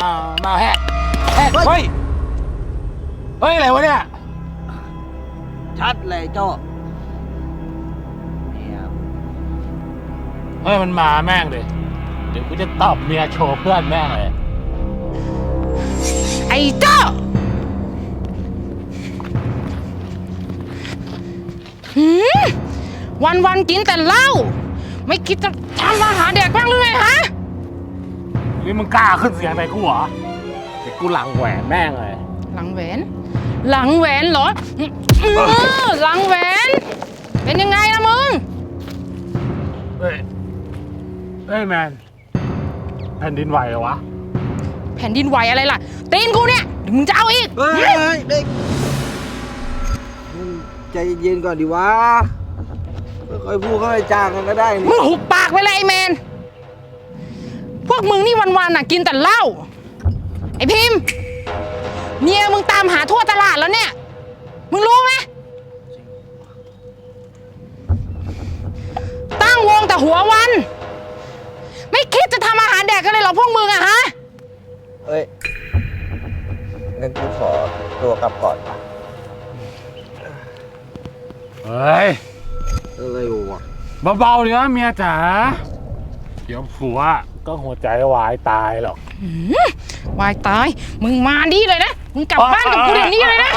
มามาแฮกแฮกเฮ้ย เฮ้ย อะไรวะเนี่ย ชัดเลยโจ้เนี่ยเฮ้ย มันมาแม่งเลย เดี๋ยวกูจะตอบเมียโชว์เพื่อนแม่งเลย ไอ้เจ้าหืมวันวันๆกินแต่เหล้าไม่คิดจะทำอาหารแดกบ้างหรือไงฮะ นี่มึงกล้าขึ้นเสียงใส่กูเหรอเดี๋ยวกูหลังแหวนแม่งเลย หลังแหวน หลังแหวนเหรออื้อหลังแหวน เป็นยังไงล่ะมึง เฮ้ย เฮ้ยแมน แผ่นดินไหวเหรอวะ แผ่นดินไหวอะไรล่ะ ตีนกูเนี่ยเดี๋ยวมึงจะเอาอีก เฮ้ยเด็กมึงใจเย็นก่อนดิวะค่อยๆพูดค่อยๆจากันก็ได้มึนี่งหุบปากไปเลยไอ้แมนพ วกมึงนี่วันๆน่ะกินแต่เหล้า ไอ้พิมพ์ เมียมึงตามหาทั่วตลาดแล้วเนี่ย มึงรู้ไหมตั้งวงแต่หัววัน ไม่คิดจะทำอาหารแดกกันเลยเหรอพวกมึงอะฮะ เอ้ยงั้นกูขอตัวกลับก่อนปะเฮ้ย อะไรวะ เบาๆเลยนะเมียจ๋า เดี๋ยวผัว ก็หัวใจวายตายหรอกวายตาย มึงมาดีเลยนะ มึงกลับบ้านกับกูเดี๋ยวนี้เลยนะ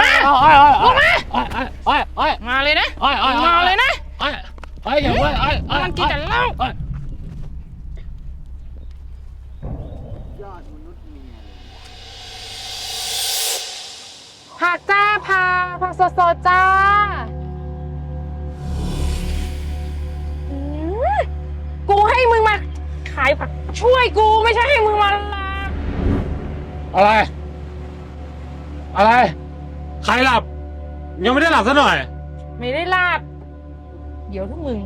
มาลงมาอ้อยอ้อยมาเลยนะอ้อยอ้อยมาเลยนะอ้อยอ้อยอย่าไว้อ้อยอ้อยมันกินแต่เหล้าอ้อยผักจ้าพาผักสดๆจ้าอืมกูให้มึงมา ขายผักช่วยกูไม่ใช่ให้มึงมาลาอะไร อะไร ใครหลับ ยังไม่ได้หลับซะหน่อย ไม่ได้ลาบ เดี๋ยวทุกมึง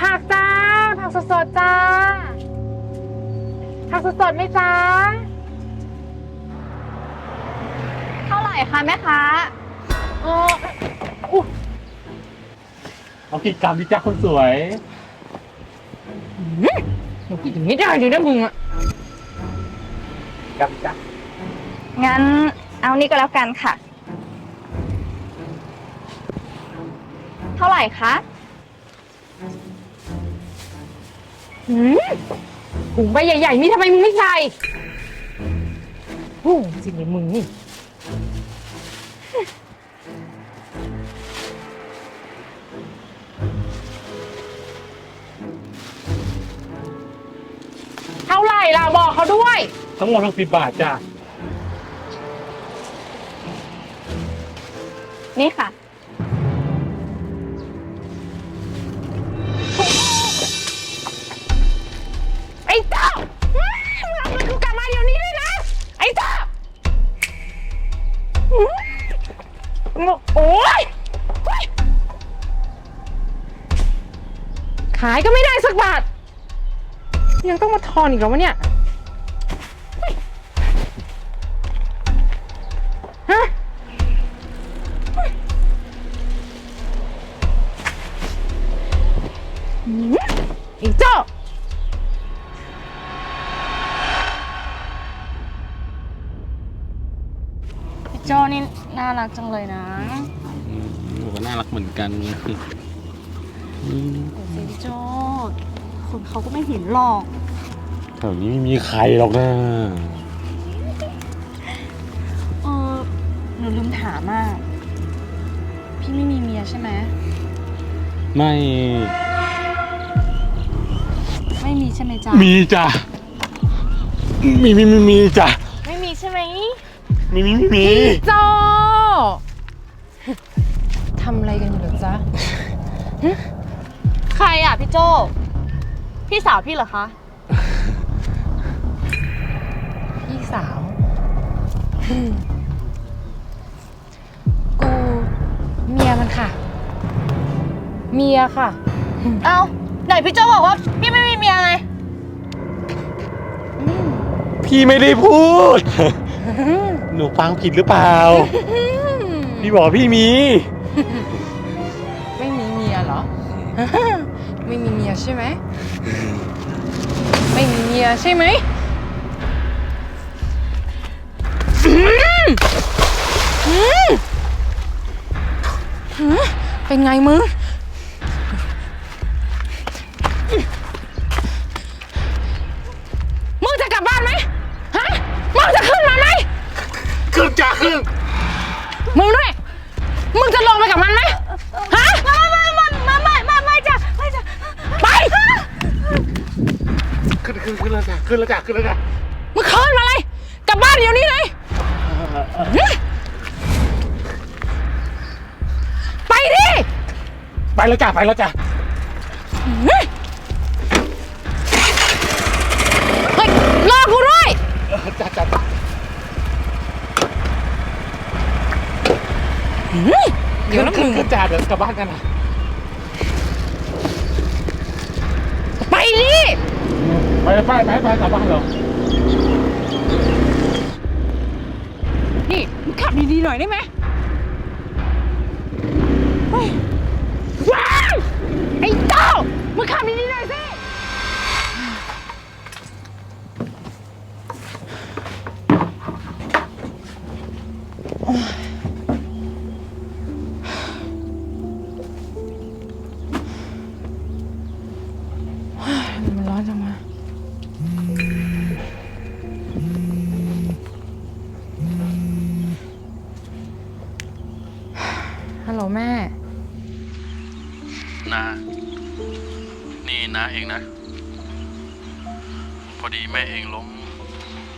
ผักจ้า ผักสดๆจ้า ผักสดๆไหมจ้า เท่าไหร่คะแม่ค้าเอออุ๊ยเอากิจกรรมที่จ้าคนสวย มึงกินอย่างนี้ได้เลยนะมึงอะกับจ้างั้นเอานี่ก็แล้วกันค่ะ เท่าไหร่คะหืมถุงใบใหญ่ ๆ นี่ทำไมมึงไม่ใส่โอ้จริงเลยมึงนี่ ร่ล่ะบอกเขาด้วย ทั้งหมดทั้งสิบบาทจ้านี่ค่ะ ไอ้เจ้าอืมมึงเอาเงินกูกลับมาเดี๋ยวนี้เลยนะ ไอ้เจ้าอืมมึงบอกโอ๊ยโอ๊ยขายก็ไม่ได้สักบาท ยังต้องมาทอนอีกเหรอวะเนี่ยเฮ้ยฮะอืมไอ้เจ้าพี่โจนี่น่ารักจังเลยนะหนูก็น่ารักเหมือนกันเดี๋ยวสิพี่โจ คนเขาก็ไม่เห็นหรอก แถวนี้ไม่มีใครหรอกนะเออหนูลืมถามอะพี่ไม่มีเมียใช่ไหมไม่ ไม่มีใช่ไหมจ๊ะมีจ้ะมีมีมีมีจ้ะไม่มีใช่ไหมมีมีมีมีโจทำอะไรกันอยู่เหรอจ๊ะ ใครอะพี่โจ พี่สาวพี่เหรอคะ พี่สาวอืมกูเมียมันค่ะ เมียค่ะ เอาไหนพี่โจบอกว่าพี่ไม่มีเมียไง พี่ไม่ได้พูด หนูฟังผิดหรือเปล่า พี่บอกพี่มี ไม่มีเมียเหรอ ไม่มีเมียใช่ไหม ไม่มีเมียใช่ไหมอืมอืมเป็นไงมึง ขึ้นแล้วจ้าขึ้นแล้วจ้าขึ้นแล้วจ้ามึงขึ้นมาเลยกลับบ้านเดี๋ยวนี้เลยไปดิไปแล้วจ้าไปแล้วจ้าเฮ้ยเฮ้ยรอกูด้วยจ้าจ้าจ้าเดี๋ยวนะมึงขึ้นจ้าเดี๋ยวกลับบ้านกันนะไปดิ ไปไปไปไปกลับบ้านเรานี่มึงขับดีๆหน่อยได้ไหมเฮ้ยว้ายไอ้เต้ามึงขับดีๆหน่อยสิ มันร้อนจังวะ พอดีแม่เองล้ม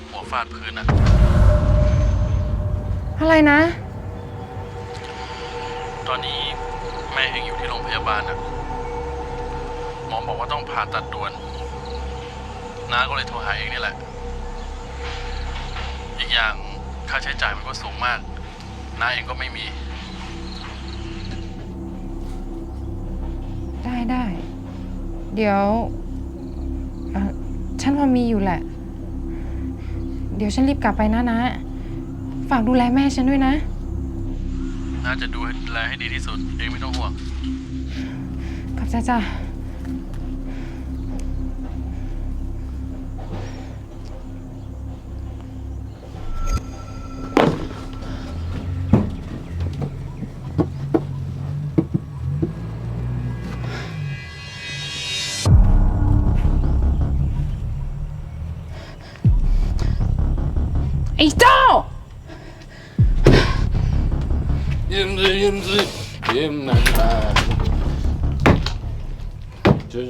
หัวฟาดพื้นอะอะไรนะ ตอนนี้แม่เองอยู่ที่โรงพยาบาลอะหมอบอกว่าต้องผ่าตัดด่วนน้าก็เลยโทรหาเองนี่แหละ อีกอย่างค่าใช้จ่ายมันก็สูงมากน้าเองก็ไม่มี ได้ได้ เดี๋ยวเอ่อ ฉันพอมีอยู่แหละ เดี๋ยวฉันรีบกลับไปนะนะ ฝากดูแลแม่ฉันด้วยนะ น่าจะดูแลให้ดีที่สุด เองไม่ต้องห่วง ขอบใจจ้ะ อ้เจ้า ยิ้มสิยิ้มสิยิ้มนานๆจื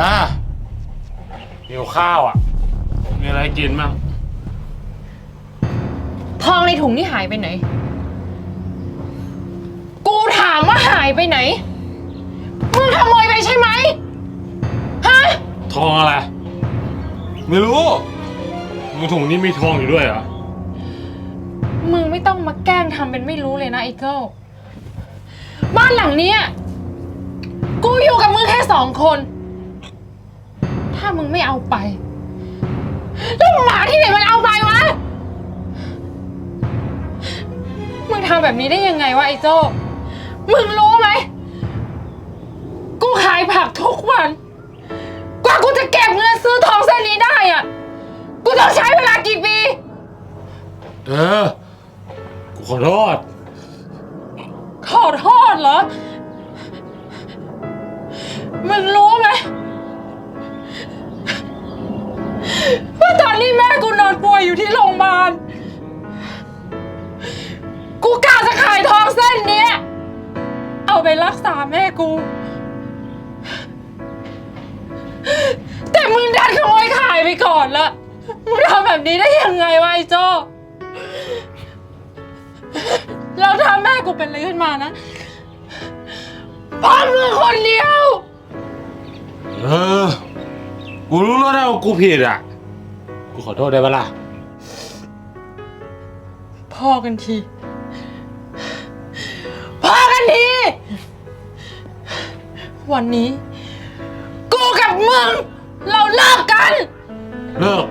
อะหิวข้าวอะ มีอะไรกินมั้งทองในถุงนี่หายไปไหน กูถามว่าหายไปไหน มึงขโมยไปใช่ไหม ฮะ ทองอะไร ไม่รู้ ในถุงนี้มีทองอยู่ด้วยเหรอ มึงไม่ต้องมาแกล้งทำเป็นไม่รู้เลยนะไอ้เกิลบ้านหลังเนี้ยกูอยู่กับมึงแค่สองคน ถ้ามึงไม่เอาไป แล้วหมาที่ไหนมันเอาไปวะ มึงทำแบบนี้ได้ยังไงวะไอ้โจ้มึงรู้ไหม กูขายผักทุกวัน กว่ากูจะเก็บเงินซื้อทองเส้นนี้ได้อะ เออ กูขอโทษ ขอโทษเหรอ มึงรู้ไหมว่าตอนนี้แม่กูนอนป่วยอยู่ที่โรงพยาบาล กูกะจะขายทองเส้นเนี้ย เอาไปรักษาแม่กู แต่มึงดันขโมยขายไปก่อนละ มึงทำแบบนี้ได้ยังไงวะไอ้โจ้ แล้วถ้าแม่กูเป็นอะไรขึ้นมานะเพ่อมึงคนเดียว เออ กูรู้แล้วนะว่ากูผิดอะ กูขอโทษได้ปะล่ะ พ่อกันที พ่อกันที วันนี้ กูกับมึง เราเลิกกัน เลิก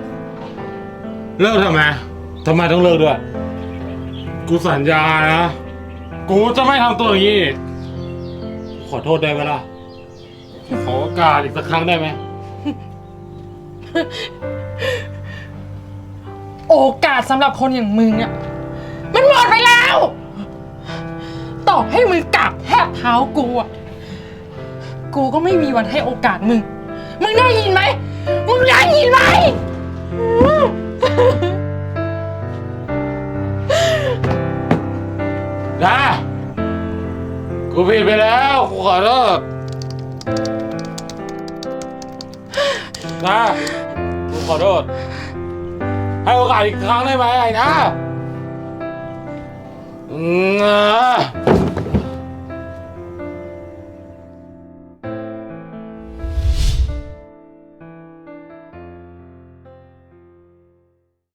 เลิกทำไม ทำไมต้องเลิกด้วย กูสัญญานะ กูจะไม่ทำตัวอย่างนี้อีกขอโทษได้ไหมล่ะ ขอโอกาสอีกสักครั้งได้ไหม โอกาสสำหรับคนอย่างมึงอะมันหมดไปแล้ว ต่อให้มึงกราบแทบเท้ากูอะกูก็ไม่มีวันให้โอกาสมึง มึงได้ยินไหม มึงได้ยินไหม นะ กูผิดไปแล้ว กูขอโทษนะ กูขอโทษ ให้โอกาสอีกครั้งได้ไหมไอ้นะอืมนะ